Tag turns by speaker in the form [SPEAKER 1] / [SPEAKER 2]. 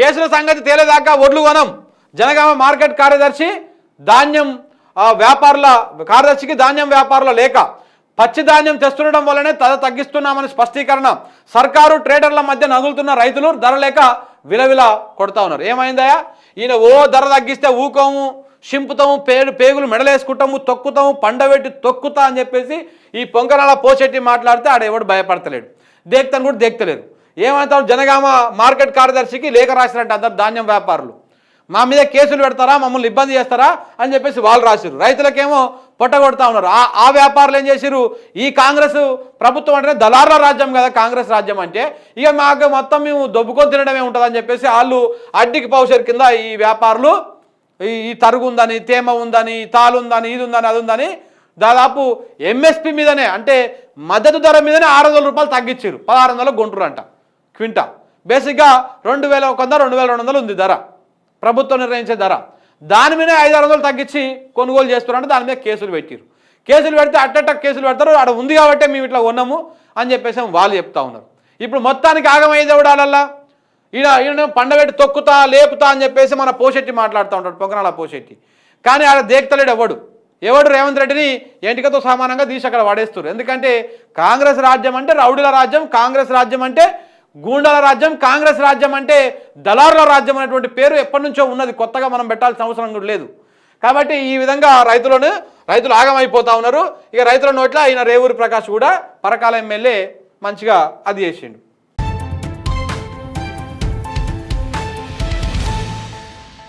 [SPEAKER 1] కేసుల సంగతి తేలేదాకా ఒడ్లు కొనం. జనగామ మార్కెట్ కార్యదర్శి ధాన్యం వ్యాపారుల కార్యదర్శికి ధాన్యం వ్యాపారుల లేఖ. పచ్చి ధాన్యం తెస్తుండడం వల్లనే ధర తగ్గిస్తున్నామని స్పష్టీకరణ. సర్కారు ట్రేడర్ల మధ్య నగులుతున్న రైతులు ధర లేక విలవిల కొడతా ఉన్నారు. ఏమైందయా ఈయన ఓ ధర తగ్గిస్తే ఊకోము సింపుతాము పేరు పేగులు మెడలేసుకుంటాము తొక్కుతాము పండబెట్టి తొక్కుతా అని చెప్పేసి ఈ పొంకనాల పోచెట్టి మాట్లాడితే ఆడ ఎవడు భయపడతలేడు. దేక్తాను కూడా దేక్తలేరు. ఏమంటారు జనగామ మార్కెట్ కార్యదర్శికి లేఖ రాసినట్టు అందరు ధాన్యం వ్యాపారులు. మా మీద కేసులు పెడతారా? మమ్మల్ని ఇబ్బంది చేస్తారా? అని చెప్పేసి వాళ్ళు రాసిరు రైతులకేమో పొట్టగొడతా ఉన్నారు. ఆ ఆ వ్యాపారులు ఏం చేసిరు ఈ కాంగ్రెస్ ప్రభుత్వం అంటే దళారుల రాజ్యం కదా కాంగ్రెస్ రాజ్యం అంటే. ఇక మాకు మొత్తం మేము దొబ్బుకొని తినడమే ఉంటుందని చెప్పేసి వాళ్ళు అడ్డికి పౌషర్ కింద ఈ వ్యాపారులు ఈ తరుగు ఉందని తేమ ఉందని ఈ తాలు ఉందని ఇది ఉందని అది ఉందని దాదాపు ఎంఎస్పి మీదనే అంటే మద్దతు ధర మీదనే ఆరు వందల రూపాయలు తగ్గించారు పదహారు వందలు గుంటూరు అంట క్వింటా. బేసిక్గా రెండు వేల ఒక వంద రెండు వేల రెండు వందలు ఉంది ధర. ప్రభుత్వం నిర్ణయించే ధర. దాని మీద ఐదు ఆరు వందలు తగ్గించి కొనుగోలు చేస్తున్నారంటే దాని మీద కేసులు పెట్టారు కేసులు పెడితే అట్టట్ట కేసులు పెడతారు. ఆడ ఉంది కాబట్టి మేము ఇట్లా ఉన్నాము అని చెప్పేసి వాళ్ళు చెప్తా ఉన్నారు. ఇప్పుడు మొత్తానికి ఆగమయ్యేది ఎవడాలల్లా ఈయన ఈయన పండబెట్టి తొక్కుతా లేపుతా అని చెప్పేసి మన పోషెట్టి మాట్లాడుతూ ఉంటాడు పొంగనాల పోషెట్టి కానీ ఆడ దేక్తలేడు ఎవడు? ఎవడు రేవంత్ రెడ్డిని ఎంటికతో సమానంగా తీసి అక్కడ వాడేస్తారు ఎందుకంటే కాంగ్రెస్ రాజ్యం అంటే రౌడీల రాజ్యం కాంగ్రెస్ రాజ్యం అంటే గూండాల రాజ్యం కాంగ్రెస్ రాజ్యం అంటే దళారుల రాజ్యం అనేటువంటి పేరు ఎప్పటి నుంచో ఉన్నది. కొత్తగా మనం పెట్టాల్సిన అవసరం కూడా లేదు. కాబట్టి ఈ విధంగా రైతులను రైతులు ఆగమైపోతా ఉన్నారు. ఇక రైతుల నోట్ల ఈయన రేవూరి ప్రకాష్ కూడా పరకాల ఎమ్మెల్యే మంచిగా అది చేసిండు.